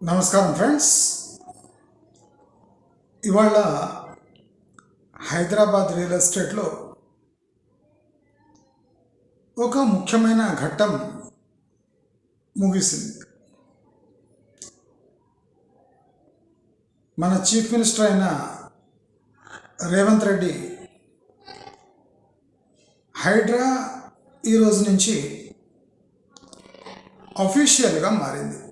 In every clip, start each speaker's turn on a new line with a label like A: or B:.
A: నమస్కారం ఫ్రెండ్స్. ఇవాళ హైదరాబాద్ రియల్ ఎస్టేట్లో ఒక ముఖ్యమైన ఘట్టం ముగిసింది. మన చీఫ్ మినిస్టర్ అయిన రేవంత్ రెడ్డి హైడ్రా ఈ రోజు నుంచి అఫీషియల్గా మారింది.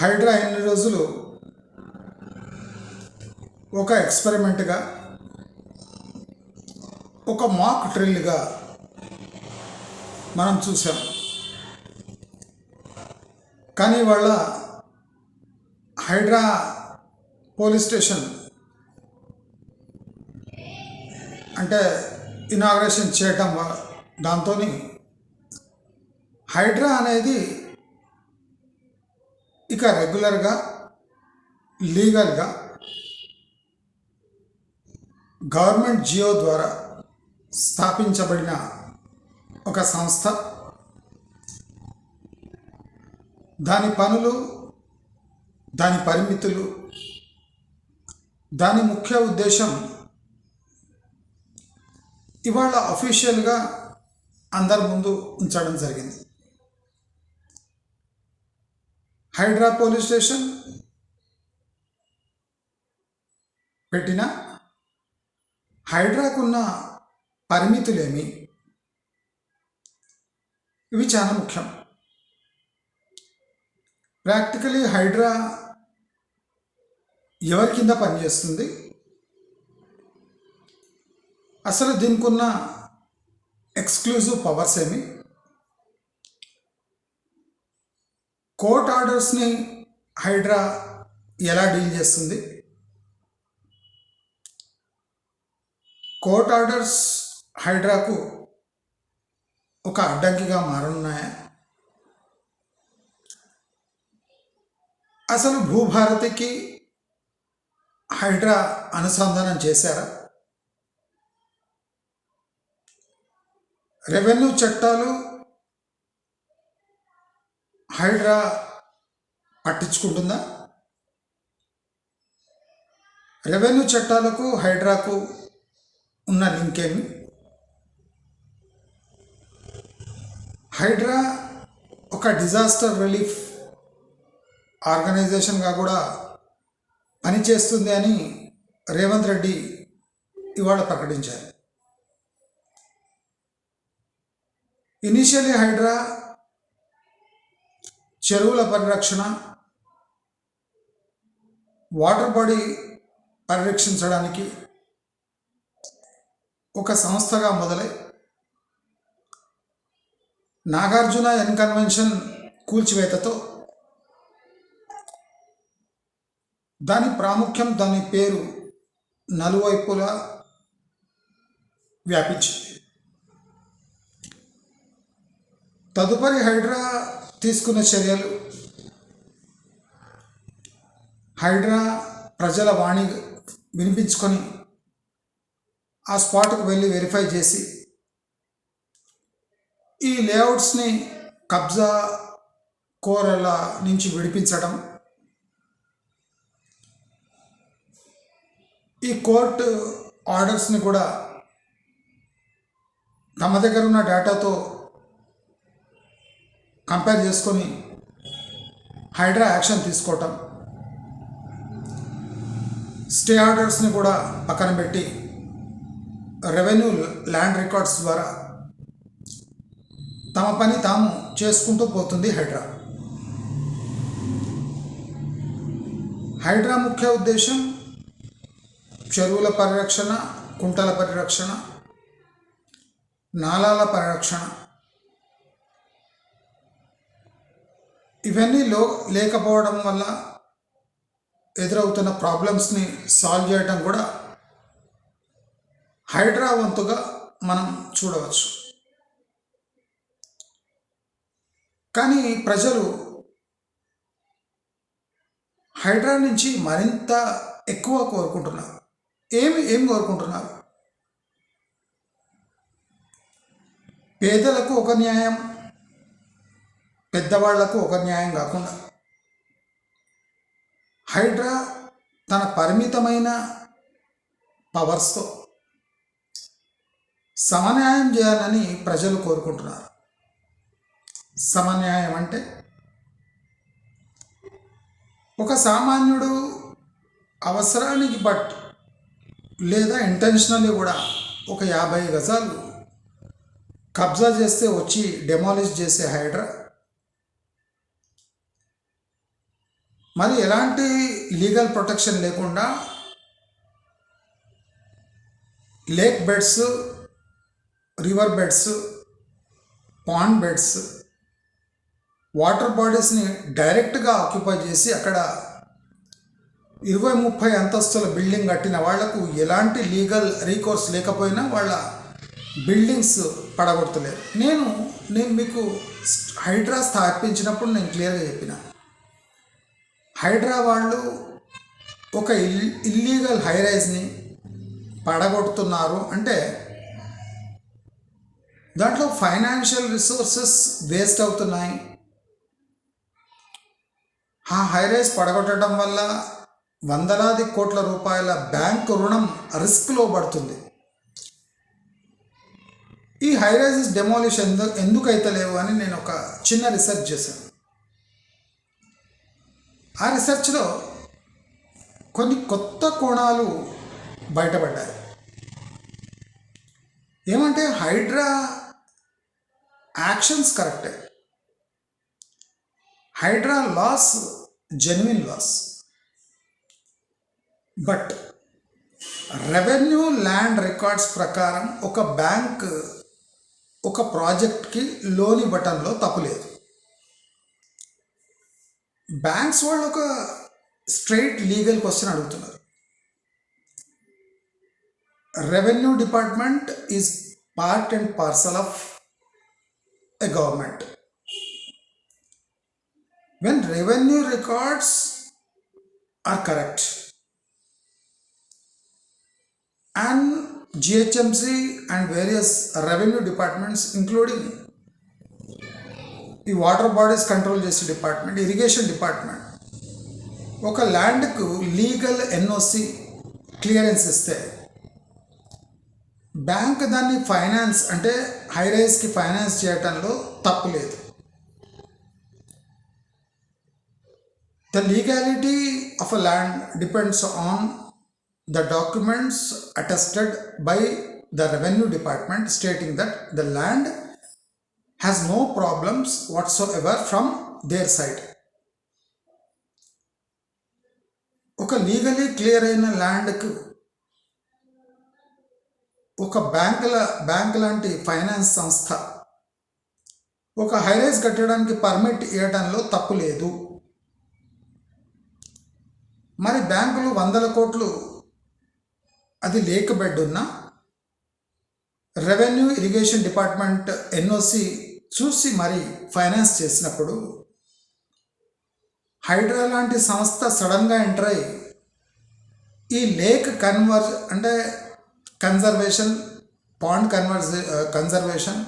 A: హైడ్రా ఎన్ని రోజులు ఒక ఎక్స్పెరిమెంట్గా ఒక మాక్ ట్రిల్గా మనం చూసాం. కానీ వాళ్ళ హైడ్రా పోలీస్ స్టేషన్ అంటే ఇనాగ్రేషన్ చేయటం దాంతో హైడ్రా అనేది ఇక రెగ్యులర్గా లీగల్గా గవర్నమెంట్ జియో ద్వారా స్థాపించబడిన ఒక సంస్థ. దాని పనులు దాని పరిమితులు దాని ముఖ్య ఉద్దేశం ఇవాళ అఫీషియల్గా అందరి ముందు ఉంచడం జరిగింది. హైడ్రా పోలీస్ స్టేషన్ పెట్టిన హైడ్రాకున్న పరిమితులేమి? ఇవి చాలా ముఖ్యం. ప్రాక్టికలీ హైడ్రా ఎవరి కింద పనిచేస్తుంది? అసలు దీనికి ఉన్న ఎక్స్క్లూజివ్ పవర్స్ ఏమి? కోర్ట్ ఆర్డర్స్ని హైడ్రా ఎలా డీల్ చేస్తుంది? కోర్ట్ ఆర్డర్స్ హైడ్రాకు ఒక అడ్డంకిగా మారున్నాయా అసలు భూభారతికి హైడ్రా అనుసంధానం చేశారా? రెవెన్యూ చట్టాలు హైడ్రా పట్టించుకుంటుందా? రెవెన్యూ చట్టాలకు హైడ్రాకు ఉన్న లింక్ ఏమి హైడ్రా ఒక డిజాస్టర్ రిలీఫ్ ఆర్గనైజేషన్గా కూడా పనిచేస్తుంది అని రేవంత్ రెడ్డి ఇవాళ ప్రకటించారు. ఇనీషియలీ హైడ్రా చెరువుల పరిరక్షణ వాటర్ బాడీ పరిరక్షించడానికి ఒక సంస్థగా మొదలై నాగార్జున ఎన్ కన్వెన్షన్ కూల్చివేతతో దాని ప్రాముఖ్యం దాని పేరు నలువైపులా వ్యాపించింది. తదుపరి హైడ్రా తీసుకున్న చర్యలు. హైడ్రా ప్రజల వాణి వినిపించుకొని ఆ స్పాట్కు వెళ్ళి వెరిఫై చేసి ఈ లేఅవుట్స్ని కబ్జా కోరల నుంచి విడిపించడం ఈ కోర్టు ఆర్డర్స్ని కూడా తమ దగ్గర ఉన్న డేటాతో కంపేర్ చేసుకొని హైడ్రా యాక్షన్ తీసుకోవటం. స్టే ఆర్డర్స్ని కూడా పక్కన పెట్టి రెవెన్యూ ల్యాండ్ రికార్డ్స్ ద్వారా తమ పని తాము చేసుకుంటూ పోతుంది హైడ్రా హైడ్రా ముఖ్య ఉద్దేశం చెరువుల పరిరక్షణ కుంటల పరిరక్షణ నాలాల పరిరక్షణ. ఇవన్నీ లో లేకపోవడం వల్ల ఎదురవుతున్న ప్రాబ్లమ్స్ని సాల్వ్ చేయడం కూడా హైడ్రా వంతుగా మనం చూడవచ్చు. కానీ ప్రజలు హైడ్రా నుంచి మరింత ఎక్కువ కోరుకుంటున్నారు. ఏమి ఏం కోరుకుంటున్నారు? పేదలకు ఒక న్యాయం పెద్దవాళ్ళకు ఒక న్యాయం కాకుండా. హైడ్రా తన పరిమితమైన పవర్స్తో సమన్యాయం చేయాలని ప్రజలు కోరుకుంటున్నారు. సమన్యాయం అంటే ఒక సామాన్యుడు అవసరానికి బట్ లేదా ఇంటెన్షనల్లీ కూడా ఒక యాభై గజాలు కబ్జా చేస్తే వచ్చి డెమాలిష్ చేసే హైడ్రా మరి ఎలాంటి లీగల్ ప్రొటెక్షన్ లేకుండా lake beds river beds pond beds water బాడీస్ని డైరెక్ట్గా ఆక్యుపై చేసి అక్కడ ఇరవై ముప్పై అంతస్తుల బిల్డింగ్ కట్టిన వాళ్ళకు ఎలాంటి లీగల్ రీకోర్స్ లేకపోయినా వాళ్ళ బిల్డింగ్స్ పడగొడతలేరు. నేను నేను మీకు హైడ్రా స్థాపించినప్పుడు నేను క్లియర్గా చెప్పిన. హైడ్రా వాళ్ళు ఒక ఇల్ ఇల్లీగల్ హైరైజ్ని పడగొడుతున్నారు. అంటే దాంట్లో ఫైనాన్షియల్ రిసోర్సెస్ వేస్ట్ అవుతున్నాయి. ఆ హైరైజ్ పడగొట్టడం వల్ల వందలాది కోట్ల రూపాయల బ్యాంకు రుణం రిస్క్లో పడుతుంది. ఈ హైరైజెస్ డెమోలిష్ ఎందు ఎందుకు అయితలేవు అని నేను ఒక చిన్న రీసెర్చ్ చేశాను. రీసెర్చ్లో కొన్ని కొత్త కోణాలు బయటపడ్డాయి. ఏమంటే హైడ్రా యాక్షన్స్ కరెక్టే. Hydraa laws genuine laws. But revenue land records ప్రకారం ఒక బ్యాంక్ ఒక ప్రాజెక్ట్కి లోన్ ఇవ్వటంలో తప్పు లేదు. బ్యాంక్స్ వాళ్ళు ఒక స్ట్రైట్ లీగల్ క్వశ్చన్ అడుగుతున్నారు. Revenue department is part and parcel of a government when revenue records are correct and GHMC and various revenue departments, including ఈ వాటర్ బాడీస్ కంట్రోల్ చేసే డిపార్ట్మెంట్ ఇరిగేషన్ డిపార్ట్మెంట్ ఒక ల్యాండ్కు legal NOC clearance ఇస్తే bank దాన్ని finance అంటే హైరైజ్కి finance చేయటంలో తప్పు లేదు. The legality of a land depends on the documents attested by the revenue department stating that the land has no problems whatsoever from their side. ఒక legally clear అయిన ల్యాండ్కు ఒక బ్యాంకుల బ్యాంక్ లాంటి ఫైనాన్స్ సంస్థ ఒక హైరైజ్ కట్టడానికి పర్మిట్ ఇవ్వడంలో తప్పు లేదు. మరి బ్యాంకులు వందల కోట్లు అది లేక్ బెడ్ ఉన్న రెవెన్యూ ఇరిగేషన్ డిపార్ట్మెంట్ ఎన్ఓసి చూసి మరి ఫైనాన్స్ చేసినప్పుడు హైడ్రా లాంటి సంస్థ సడన్గా ఎంటర్ అయ్యి ఈ లేక్ కన్వర్ అంటే కన్జర్వేషన్ పాండ్ కన్వర్జ్ కన్జర్వేషన్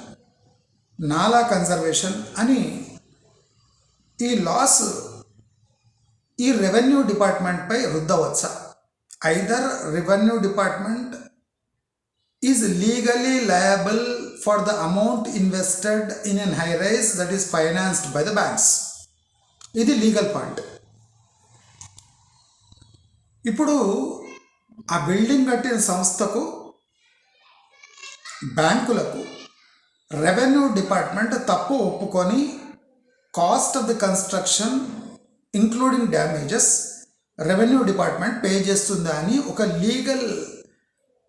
A: నాలా కన్జర్వేషన్ అని ఈ లాస్ ఈ రెవెన్యూ డిపార్ట్మెంట్పై రుద్దవచ్చా. Either revenue department is legally liable for the amount invested in an high rise that is financed by the banks. ఇది లీగల్ పాయింట్ ఇప్పుడు ఆ బిల్డింగ్ కట్టిన సంస్థకు బ్యాంకులకు రెవెన్యూ డిపార్ట్మెంట్ తప్పు ఒప్పుకొని cost of the construction including damages revenue department pay చేస్తుందా అని ఒక లీగల్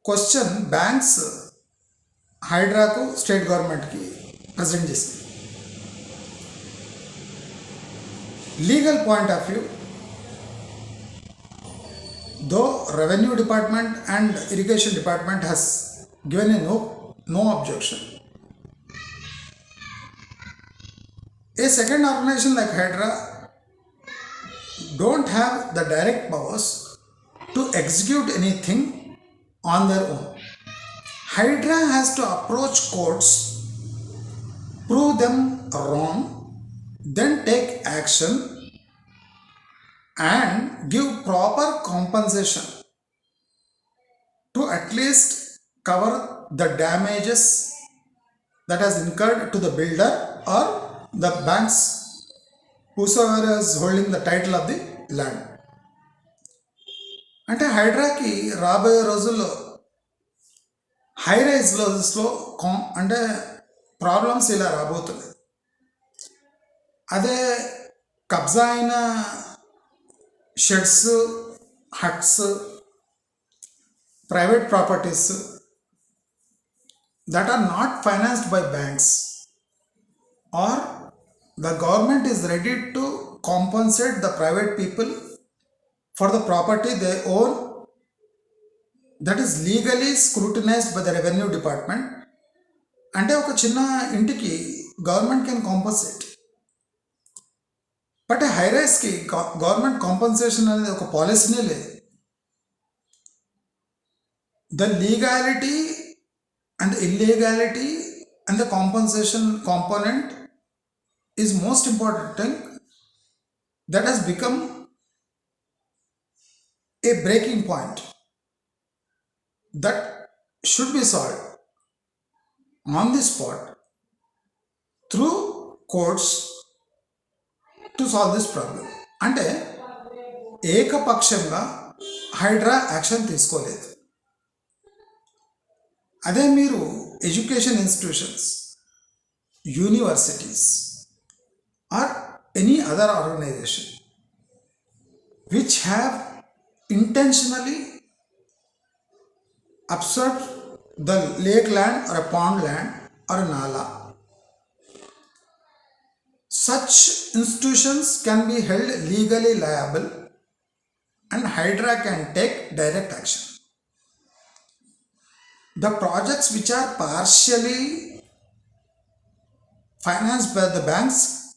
A: క్వశ్చన్ బ్యాంక్స్ హైడ్రాకు స్టేట్ గవర్నమెంట్కి ప్రజెంట్ చేసింది legal point of view though revenue department and irrigation department has given a no no objection a second organization like Hydraa don't have the direct powers to execute anything on their own. Hydra has to approach courts, prove them wrong, then take action and give proper compensation to at least cover the damages that has incurred to the builder or the banks whosoever is holding the title of the land అంటే హైడ్రాకి రాబోయే రోజుల్లో high రైజ్లో కా అంటే problems ఇలా రాబోతున్నాయి. అదే కబ్జా అయిన sheds huts private properties that are not financed by banks or the government is ready to compensate the private people for the property they own that is legally scrutinized by the revenue department అంటే ఒక చిన్న ఇంటికి government can compensate but హైరైస్కి government compensation అనేది ఒక పాలసీనే లేదు. The legality and illegality and the compensation component is most important thing that has become a breaking point that should be solved on the spot through courts to solve this problem అంటే ఏకపక్షంగా Hydraa action తీసుకోలేదు. అదే మీరు education institutions universities or any other organization which have intentionally absorbs the lake land or a pond land or a nala. Such institutions can be held legally liable and Hydra can take direct action. The projects which are partially financed by the banks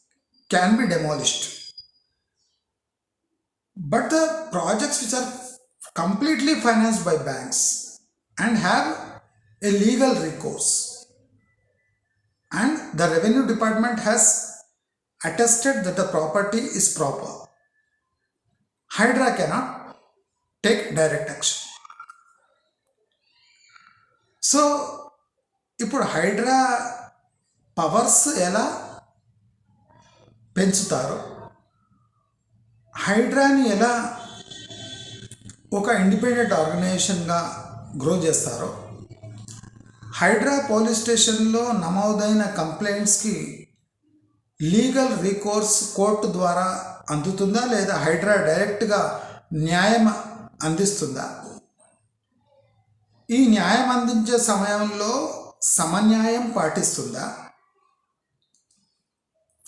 A: can be demolished. But the projects which are completely financed by banks and have a legal recourse and the revenue department has attested that the property is proper hydra cannot take direct action so ఇప్పుడు Hydraa powers ఎలా పెంచుతారో హైడ్రాని ఎలా ఒక independent ఆర్గనైజేషన్గా grow చేస్తారో. Hydraa police స్టేషన్లో నమోదైన కంప్లైంట్స్కి legal recourse court ద్వారా అందుతుందా లేదా హైడ్రా డైరెక్ట్గా న్యాయం అందిస్తుందా? ఈ న్యాయం అందించే సమయంలో సమన్యాయం పాటిస్తుందా?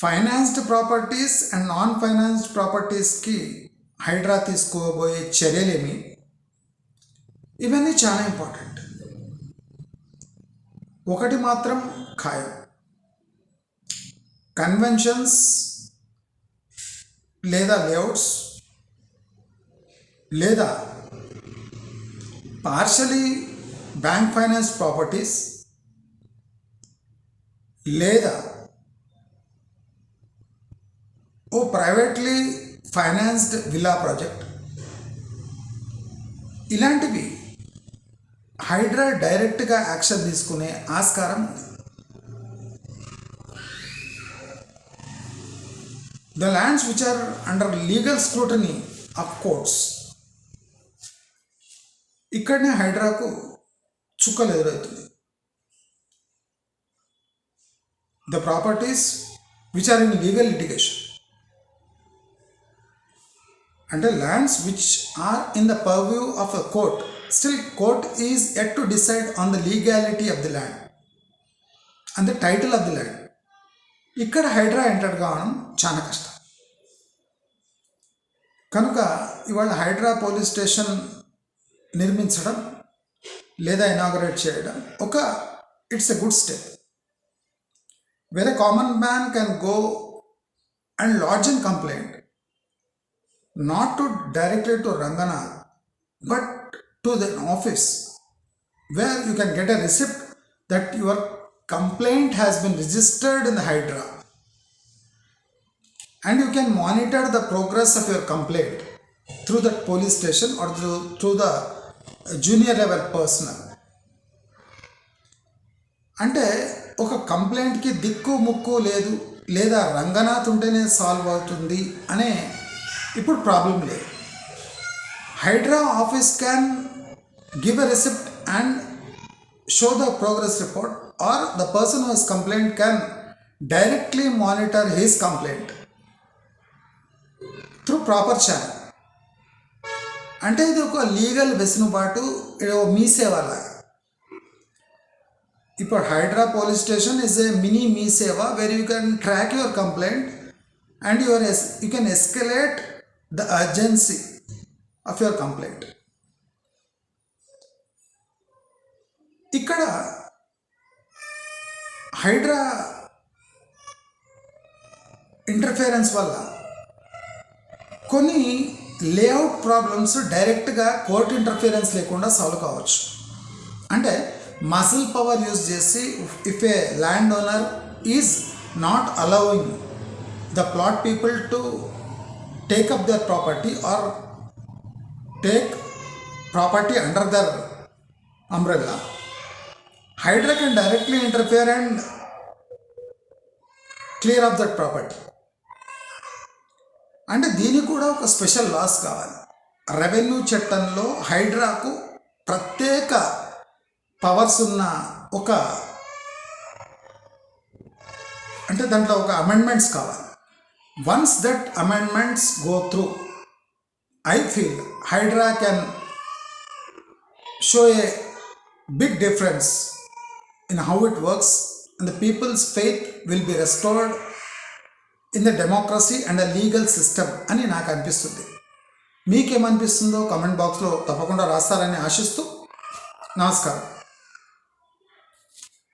A: Financed properties and non financed ప్రాపర్టీస్కి Hydraa తీసుకోబోయే చర్యలేమి? ఇవన్నీ చాలా ఇంపార్టెంట్ ఒకటి మాత్రం ఖాయం. కన్వెన్షన్స్ లేదా లేఅవుట్స్ లేదా పార్షలీ బ్యాంక్ ఫైనాన్స్ ప్రాపర్టీస్ లేదా ఓ ప్రైవేట్లీ ఫైనాన్స్డ్ విల్లా ప్రాజెక్ట్ ఇలాంటివి హైడ్రా డైరెక్ట్గా యాక్షన్ తీసుకునే ఆస్కారం ఉంది. The lands which are under legal scrutiny of courts. ఇక్కడనే హైడ్రాకు చుక్కలు ఎదురవుతుంది the properties which are in legal litigation. అంటే lands which are in the purview of a court still court is yet to decide on the legality of the land అంటే title of the land ఇక్కడ Hydraa enter కావడం చాలా కష్టం. కనుక ఇవాళ Hydraa police station నిర్మించడం లేదా ఇనాగరేట్ చేయడం ఒక ఇట్స్ ఎ గుడ్ స్టెప్ వేరే common man can go and lodge in complaint not to directly to Ranganath but to the office where you can get a receipt that your complaint has been registered in the hydra and you can monitor the progress of your complaint through the police station or through, through the junior level personnel అంటే ఒక కంప్లైంట్కి దిక్కు ముక్కు లేదు లేదా రంగనాథ్ ఉంటేనే solve అవుతుంది అనే ఇప్పుడు ప్రాబ్లం లేదు Hydraa office can give a receipt and show the progress report or the person whose complaint can directly monitor his complaint through proper channel అంటే ఇది ఒక లీగల్ వెసులుబాటు మీ సేవ మీ ఇప్పుడు Hydraa police station is a mini Mee Seva where you can track your complaint and your yes you can escalate the urgency of your complaint. ఇక్కడ Hydraa interference వల్ల కొన్ని layout problems డైరెక్ట్గా కోర్ట్ ఇంటర్ఫియరెన్స్ లేకుండా solve కావచ్చు. అంటే muscle power use చేసి if a land owner is not allowing the plot people to take up their property or take property under their umbrella Hydraa can directly interfere and clear off that property అంటే దీనికి కూడా ఒక special loss కావాలి. Revenue చట్టంలో హైడ్రాకు ప్రత్యేక powers ఉన్న ఒక అంటే దాంట్లో ఒక అమెండ్మెంట్స్ కావాలి. Once that amendments go through I feel Hydraa can show a big difference in how it works and the people's faith will be restored in the democracy and the legal system అని నాకు అనిపిస్తుంది. మీకేమనిపిస్తుందో comment బాక్స్లో తప్పకుండా రాస్తారని ఆశిస్తూ నమస్కారం.